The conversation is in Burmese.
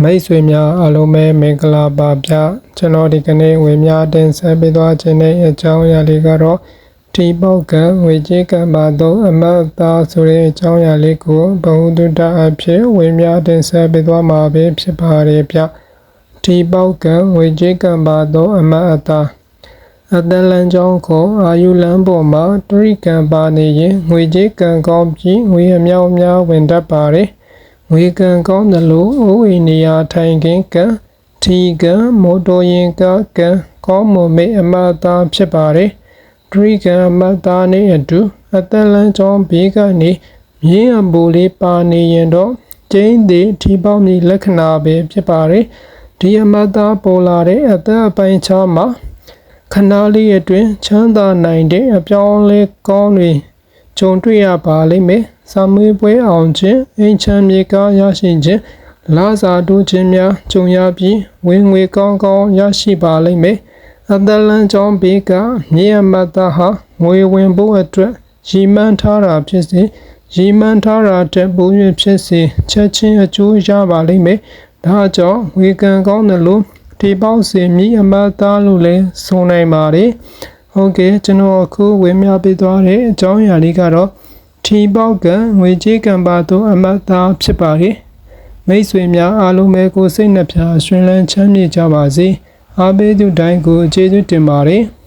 မိတ်ဆွေများအားလုံးပဲမင်္ဂလာပါဗျကျွန်တော်ဒီကနေ့ဝေမျှတင်ဆက်ပေးသွားခြင်းတဲ့အကြောင်းအရာလေးကတော့ဒီပေါက်ကံဝေကြီးကံပါတော့အမတ်သားဆိုတဲ့အကြောင်းအရာလေးကိုဘဝတုတ္တအဖြစ်ဝေမျှတင်ဆက်ပေးသွားမှာပဲဖြစ်ပါတယ်ဗျဒီပေါက်ကံဝေကြီးကံပါတော့အမတ်သားအတန်လန်ကြောင်းကိုအာယုလန်ပေါ်မှာတရိကံပါနေရင်ငွေကြီးကံကောင်းပြီးငွေအမြောက်အများဝင်တတ်ပါတယ် ငွေကံကောင်းတယ်လို့အိုးအိမ်နေရာထိုင်ခင်းကံထီကံမော်တော်ယာဉ်ကကံကောင်းမွန်မေအမတ်သားဖြစ်ပါတယ်တရိကံအမတ်သားနဲ့အတူအတန်လန်ကြောင်းဘေးကနေမြင်းအပူလေးပါနေရင်တော့ကျင်းသေးထီပေါင်းမီလက္ခဏာပဲဖြစ်ပါတယ်ဒီအမတ်သားပေါ်လာတဲ့အသက်အပိုင်းခြားမှာခဏလေးအတွင်းချမ်းသာနိုင်တဲ့အပြောင်းအလဲကောင်းတွေ ကြုံတွေ့ရပါလိမ့်မယ်။စာမွေးပွဲအောင်ခြင်းအိမ်ချမ်းမြေကားရရှိခြင်းလာစာတိုးခြင်းများကြုံရပြီးဝင်ငွေကောင်းကောင်းရရှိပါလိမ့်မယ်။အတလန်ကြောင့်ဘေးကမြေအမတ်သားဟာငွေဝင်ဖို့အတွက်ရည်မှန်းထားတာဖြစ်စေရည်မှန်းထားတာတက်ပိုး၍ဖြစ်စေချက်ချင်းအကျိုးရပါလိမ့်မယ်။ဒါကြောင့်ဝေကံကောင်းတယ်လို့ဒီပေါက်စင်မြည်အမတ်သားလို့လည်းဆိုနိုင်ပါတယ်။ ဟုတ်ကဲ့ကျွန်တော်အခုဝေမျှပေးသွားတဲ့အကြောင်းအရာလေးကတော့ဒီပေါက်ကငွေကြေးကံပါတော့အမတ်သားဖြစ်ပါတယ်။မိတ်ဆွေများအားလုံးပဲကိုယ်စိတ်နှပြရှင်လန်းချမ်းမြေ့ကြပါစေ။အားပေးသူတိုင်းကိုကျေးဇူးတင်ပါတယ်။